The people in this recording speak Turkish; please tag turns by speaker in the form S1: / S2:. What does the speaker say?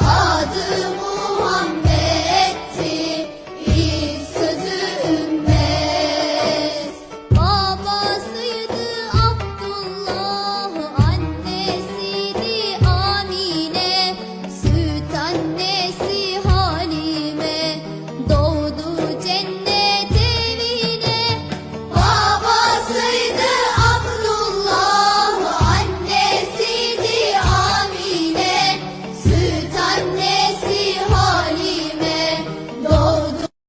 S1: Adım